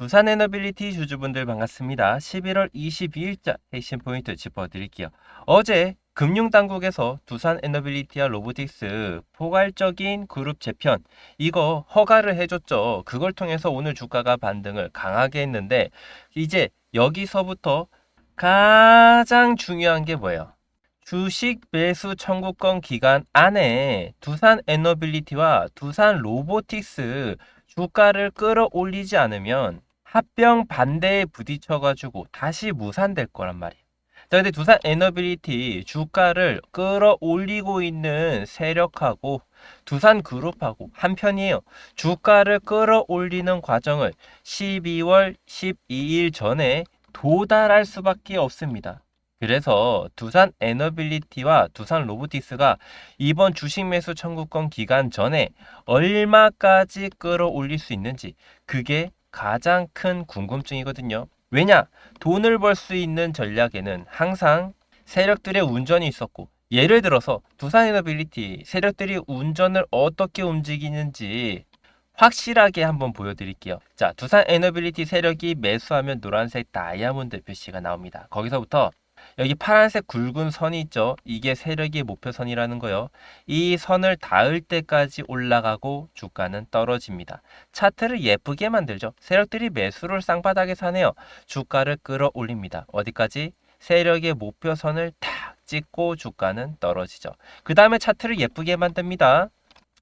두산 에너빌리티 주주분들 반갑습니다. 11월 22일자 핵심 포인트 짚어드릴게요. 어제 금융당국에서 두산 에너빌리티와 로보틱스 포괄적인 그룹 재편 이거 허가를 해줬죠. 그걸 통해서 오늘 주가가 반등을 강하게 했는데 이제 여기서부터 가장 중요한 게 뭐예요? 주식 매수 청구권 기간 안에 두산 에너빌리티와 두산 로보틱스 주가를 끌어올리지 않으면 합병 반대에 부딪혀가지고 다시 무산될 거란 말이에요. 자, 근데 두산 에너빌리티 주가를 끌어올리고 있는 세력하고 두산 그룹하고 한편이에요. 주가를 끌어올리는 과정을 12월 12일 전에 도달할 수밖에 없습니다. 그래서 두산 에너빌리티와 두산 로보틱스가 이번 주식 매수 청구권 기간 전에 얼마까지 끌어올릴 수 있는지 그게 가장 큰 궁금증이거든요. 왜냐? 돈을 벌 수 있는 전략에는 항상 세력들의 운전이 있었고 예를 들어서 두산 에너빌리티 세력들이 운전을 어떻게 움직이는지 확실하게 한번 보여드릴게요. 자, 두산 에너빌리티 세력이 매수하면 노란색 다이아몬드 표시가 나옵니다. 거기서부터 여기 파란색 굵은 선이 있죠. 이게 세력의 목표선이라는 거요. 이 선을 닿을 때까지 올라가고 주가는 떨어집니다. 차트를 예쁘게 만들죠. 세력들이 매수를 쌍바닥에 사네요. 주가를 끌어올립니다. 어디까지? 세력의 목표선을 탁 찍고 주가는 떨어지죠. 그 다음에 차트를 예쁘게 만듭니다.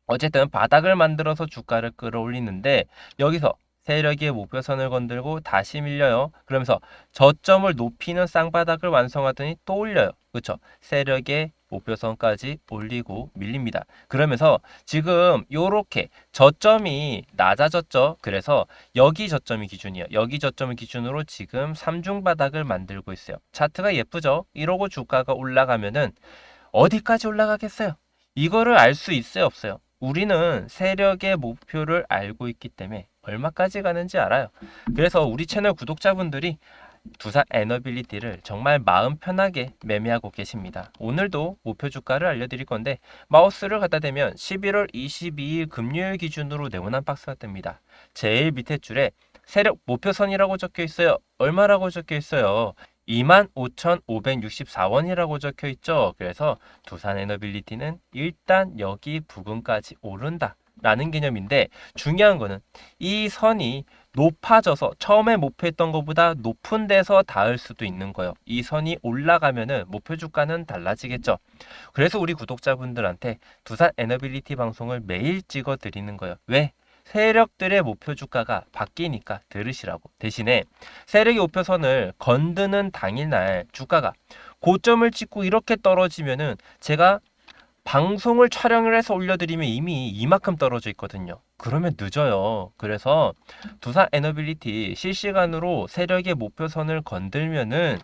어쨌든 바닥을 만들어서 주가를 끌어올리는데 여기서 세력의 목표선을 건들고 다시 밀려요. 그러면서 저점을 높이는 쌍바닥을 완성하더니 또 올려요. 그렇죠? 세력의 목표선까지 올리고 밀립니다. 그러면서 지금 요렇게 저점이 낮아졌죠. 그래서 여기 저점이 기준이에요. 여기 저점을 기준으로 지금 삼중 바닥을 만들고 있어요. 차트가 예쁘죠? 이러고 주가가 올라가면은 어디까지 올라가겠어요? 이거를 알 수 있어요, 없어요? 우리는 세력의 목표를 알고 있기 때문에 얼마까지 가는지 알아요. 그래서 우리 채널 구독자분들이 두산 에너빌리티를 정말 마음 편하게 매매하고 계십니다. 오늘도 목표 주가를 알려드릴 건데 마우스를 갖다 대면 11월 22일 금요일 기준으로 네모난 박스가 뜹니다. 제일 밑에 줄에 세력 목표선이라고 적혀 있어요. 얼마라고 적혀 있어요? 25,564원이라고 적혀 있죠. 그래서 두산 에너빌리티는 일단 여기 부근까지 오른다. 라는 개념인데 중요한 거는 이 선이 높아져서 처음에 목표했던 것보다 높은 데서 닿을 수도 있는 거예요. 이 선이 올라가면은 목표 주가는 달라지겠죠. 그래서 우리 구독자분들한테 두산 에너빌리티 방송을 매일 찍어 드리는 거예요. 왜? 세력들의 목표 주가가 바뀌니까 들으시라고. 대신에 세력의 목표선을 건드는 당일날 주가가 고점을 찍고 이렇게 떨어지면은 제가 방송을 촬영을 해서 올려드리면 이미 이만큼 떨어져 있거든요. 그러면 늦어요. 그래서 두산 에너빌리티 실시간으로 세력의 목표선을 건들면은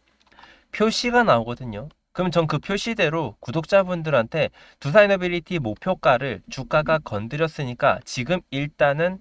표시가 나오거든요. 그럼 전 그 표시대로 구독자분들한테 두산 에너빌리티 목표가를 주가가 건드렸으니까 지금 일단은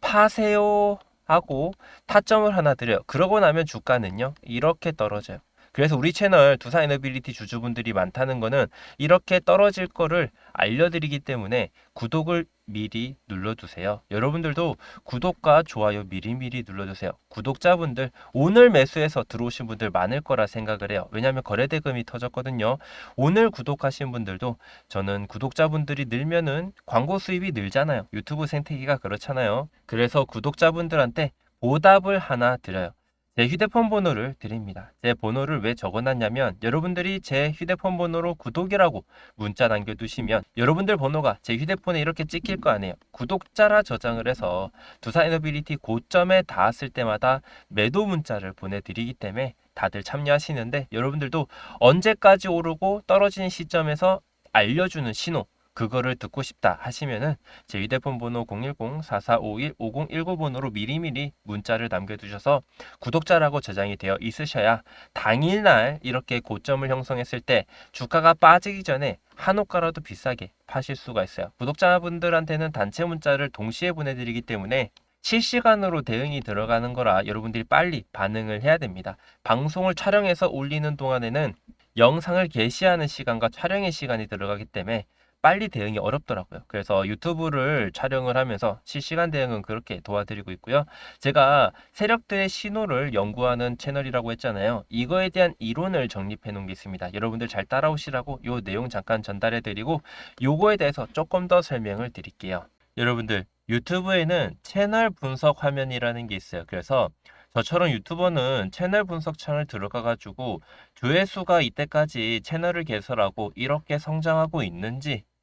파세요 하고 타점을 하나 드려요. 그러고 나면 주가는요 이렇게 떨어져요. 그래서 우리 채널 두산 에너빌리티 주주분들이 많다는 거는 이렇게 떨어질 거를 알려드리기 때문에 구독을 미리 눌러두세요. 여러분들도 구독과 좋아요 미리미리 눌러주세요. 구독자분들 오늘 매수해서 들어오신 분들 많을 거라 생각을 해요. 왜냐하면 거래대금이 터졌거든요. 오늘 구독하신 분들도 저는 구독자분들이 늘면은 광고 수입이 늘잖아요. 유튜브 생태계가 그렇잖아요. 그래서 구독자분들한테 보답을 하나 드려요. 제 휴대폰 번호를 드립니다. 제 번호를 왜 적어놨냐면 여러분들이 제 휴대폰 번호로 구독이라고 문자 남겨두시면 여러분들 번호가 제 휴대폰에 이렇게 찍힐 거 아니에요. 구독자라 저장을 해서 두산 에너빌리티 고점에 닿았을 때마다 매도 문자를 보내드리기 때문에 다들 참여하시는데 여러분들도 언제까지 오르고 떨어지는 시점에서 알려주는 신호 그거를 듣고 싶다 하시면은 제 휴대폰 번호 010-4451-5019번호로 미리미리 문자를 남겨두셔서 구독자라고 저장이 되어 있으셔야 당일날 이렇게 고점을 형성했을 때 주가가 빠지기 전에 한호가라도 비싸게 파실 수가 있어요. 구독자분들한테는 단체 문자를 동시에 보내드리기 때문에 실시간으로 대응이 들어가는 거라 여러분들이 빨리 반응을 해야 됩니다. 방송을 촬영해서 올리는 동안에는 영상을 게시하는 시간과 촬영의 시간이 들어가기 때문에 빨리 대응이 어렵더라고요. 그래서 유튜브를 촬영을 하면서 실시간 대응은 그렇게 도와드리고 있고요. 제가 세력들의 신호를 연구하는 채널이라고 했잖아요. 이거에 대한 이론을 정립해 놓은 게 있습니다. 여러분들 잘 따라오시라고 요 내용 잠깐 전달해 드리고 요거에 대해서 조금 더 설명을 드릴게요. 여러분들 유튜브에는 채널 분석 화면이라는 게 있어요. 그래서 저처럼 유튜버는 채널 분석 창을 들어가 가지고 조회수가 이때까지 채널을 개설하고 이렇게 성장하고 있는지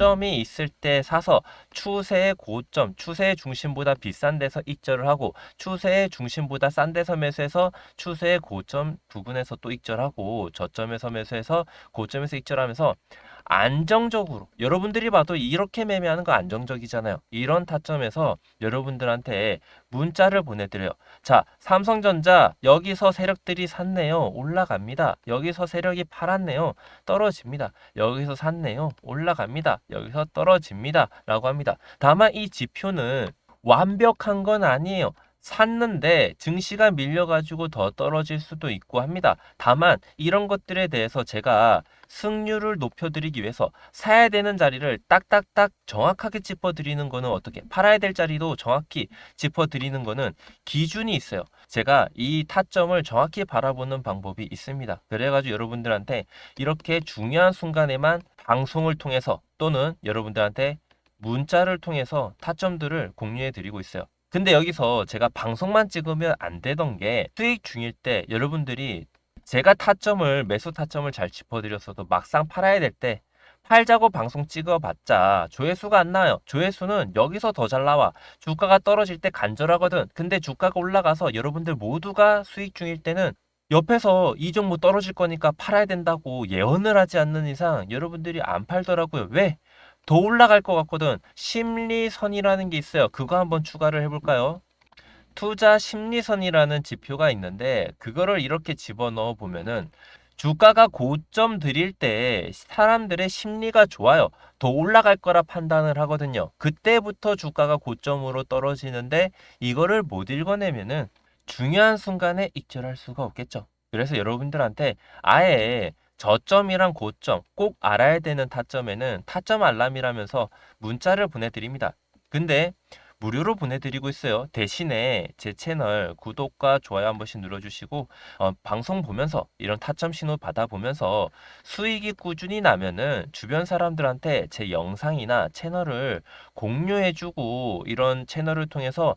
점이 있을 때 사서 추세의 고점, 추세의 중심보다 비싼 데서 익절을 하고 추세의 중심보다 싼 데서 매수해서 추세의 고점 부근에서 또 익절하고 저점에서 매수해서 고점에서 익절하면서 안정적으로 여러분들이 봐도 이렇게 매매하는 거 안정적이잖아요. 이런 타점에서 여러분들한테 문자 문자를 보내드려요. 자, 삼성전자 여기서 세력들이 샀네요. 올라갑니다. 여기서 세력이 팔았네요. 떨어집니다. 여기서 샀네요. 올라갑니다. 여기서 떨어집니다. 라고 합니다. 다만 이 지표는 완벽한 건 아니에요. 샀는데 증시가 밀려가지고 더 떨어질 수도 있고 합니다. 다만 이런 것들에 대해서 제가 승률을 높여드리기 위해서 사야 되는 자리를 딱딱딱 정확하게 짚어드리는 거는 어떻게 팔아야 될 자리도 정확히 짚어드리는 거는 기준이 있어요. 제가 이 타점을 정확히 바라보는 방법이 있습니다. 그래가지고 여러분들한테 이렇게 중요한 순간에만 방송을 통해서 또는 여러분들한테 문자를 통해서 타점들을 공유해 드리고 있어요. 근데 여기서 제가 방송만 찍으면 안 되던 게 수익 중일 때 여러분들이 제가 타점을 매수 타점을 잘 짚어드렸어도 막상 팔아야 될 때 팔자고 방송 찍어봤자 조회수가 안 나와요. 조회수는 여기서 더 잘 나와. 주가가 떨어질 때 간절하거든. 근데 주가가 올라가서 여러분들 모두가 수익 중일 때는 옆에서 이 종목 떨어질 거니까 팔아야 된다고 예언을 하지 않는 이상 여러분들이 안 팔더라고요. 왜? 더 올라갈 것 같거든. 심리선이라는 게 있어요. 그거 한번 추가를 해볼까요? 투자 심리선이라는 지표가 있는데 그거를 이렇게 집어넣어 보면은 주가가 고점 드릴 때 사람들의 심리가 좋아요. 더 올라갈 거라 판단을 하거든요. 그때부터 주가가 고점으로 떨어지는데 이거를 못 읽어내면은 중요한 순간에 익절할 수가 없겠죠. 그래서 여러분들한테 아예 저점이랑 고점 꼭 알아야 되는 타점에는 타점 알람이라면서 문자를 보내드립니다. 근데 무료로 보내드리고 있어요. 대신에 제 채널 구독과 좋아요 한 번씩 눌러주시고 어, 방송 보면서 이런 타점 신호 받아보면서 수익이 꾸준히 나면은 주변 사람들한테 제 영상이나 채널을 공유해주고 이런 채널을 통해서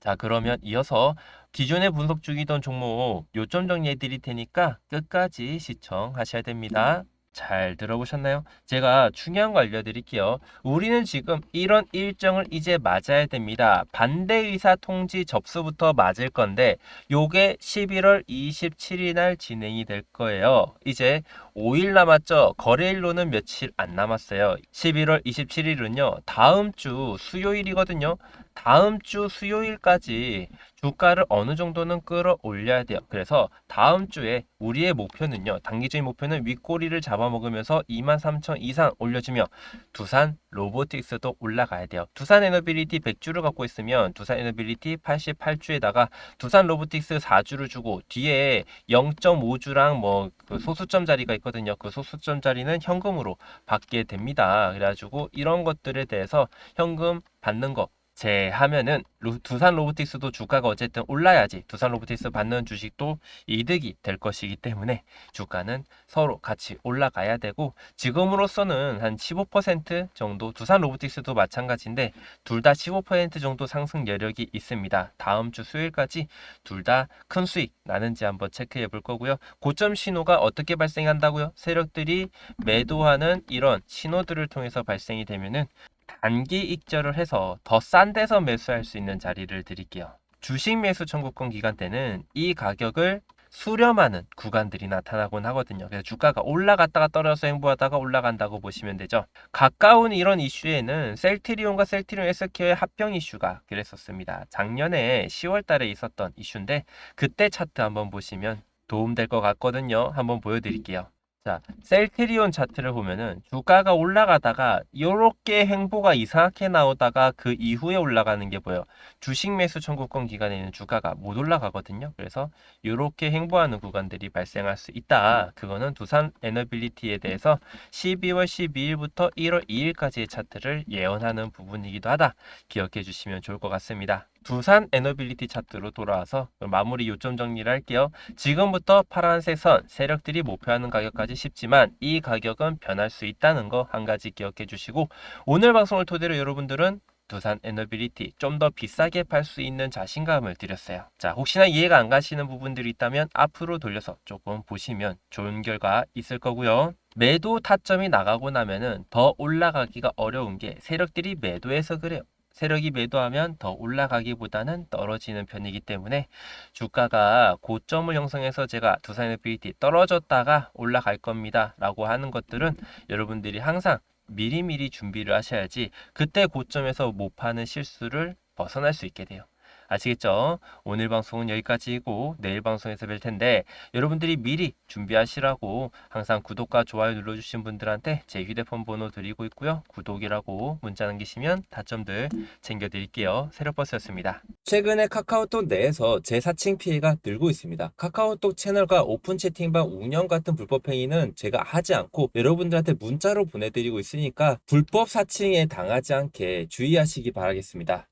자 그러면 이어서 기존에 분석 중이던 종목 요점 정리해 드릴 테니까 끝까지 시청하셔야 됩니다. 잘 들어보셨나요? 제가 중요한 거 알려드릴게요. 우리는 지금 이런 일정을 이제 맞아야 됩니다. 반대 의사 통지 접수부터 맞을 건데 요게 11월 27일 날 진행이 될 거예요. 이제 5일 남았죠. 거래일로는 며칠 안 남았어요. 11월 27일은요. 다음 주 수요일이거든요. 다음 주 수요일까지 주가를 어느 정도는 끌어올려야 돼요. 그래서 다음 주에 우리의 목표는요. 단기적인 목표는 윗꼬리를 잡아먹으면서 23,000 이상 올려주며 두산 로보틱스도 올라가야 돼요. 두산 에너빌리티 100주를 갖고 있으면 두산 에너빌리티 88주에다가 두산 로보틱스 4주를 주고 뒤에 0.5주랑 뭐 그 소수점 자리가 있거든요. 그 소수점 자리는 현금으로 받게 됩니다. 그래가지고 이런 것들에 대해서 현금 받는 거 제하면은 로- 두산 로보틱스도 주가가 어쨌든 올라야지 두산 로보틱스 받는 주식도 이득이 될 것이기 때문에 주가는 서로 같이 올라가야 되고 지금으로서는 한 15% 정도 두산 로보틱스도 마찬가지인데 둘 다 15% 정도 상승 여력이 있습니다. 다음 주 수요일까지 둘 다 큰 수익 나는지 한번 체크해 볼 거고요. 고점 신호가 어떻게 발생한다고요? 세력들이 매도하는 이런 신호들을 통해서 발생이 되면은 단기 익절을 해서 더 싼 데서 매수할 수 있는 자리를 드릴게요. 주식 매수 청구권 기간 때는 이 가격을 수렴하는 구간들이 나타나곤 하거든요. 그래서 주가가 올라갔다가 떨어져서 행보하다가 올라간다고 보시면 되죠. 가까운 이런 이슈에는 셀트리온과 셀트리온 SK의 합병 이슈가 그랬었습니다. 작년에 10월 달에 있었던 이슈인데 그때 차트 한번 보시면 도움될 것 같거든요. 한번 보여드릴게요. 자, 셀트리온 차트를 보면은 주가가 올라가다가 이렇게 행보가 이상하게 나오다가 그 이후에 올라가는 게 보여. 주식 매수 청구권 기간에는 주가가 못 올라가거든요. 그래서 이렇게 행보하는 구간들이 발생할 수 있다. 그거는 두산 에너빌리티에 대해서 12월 12일부터 1월 2일까지의 차트를 예언하는 부분이기도 하다. 기억해 주시면 좋을 것 같습니다. 두산 에너빌리티 차트로 돌아와서 마무리 요점 정리를 할게요. 지금부터 파란색 선 세력들이 목표하는 가격까지 쉽지만 이 가격은 변할 수 있다는 거 한 가지 기억해 주시고 오늘 방송을 토대로 여러분들은 두산 에너빌리티 좀 더 비싸게 팔 수 있는 자신감을 드렸어요. 자, 혹시나 이해가 안 가시는 부분들이 있다면 앞으로 돌려서 조금 보시면 좋은 결과 있을 거고요. 매도 타점이 나가고 나면은 더 올라가기가 어려운 게 세력들이 매도해서 그래요. 세력이 매도하면 더 올라가기보다는 떨어지는 편이기 때문에 주가가 고점을 형성해서 제가 두산 에너빌리티 떨어졌다가 올라갈 겁니다 라고 하는 것들은 여러분들이 항상 미리미리 준비를 하셔야지 그때 고점에서 못 파는 실수를 벗어날 수 있게 돼요. 아시겠죠? 오늘 방송은 여기까지이고 내일 방송에서 뵐 텐데 여러분들이 미리 준비하시라고 항상 구독과 좋아요 눌러주신 분들한테 제 휴대폰 번호 드리고 있고요. 구독이라고 문자 남기시면 다점들 챙겨드릴게요. 세력버스였습니다. 최근에 카카오톡 내에서 재사칭 피해가 늘고 있습니다. 카카오톡 채널과 오픈 채팅방 운영 같은 불법 행위는 제가 하지 않고 여러분들한테 문자로 보내드리고 있으니까 불법 사칭에 당하지 않게 주의하시기 바라겠습니다.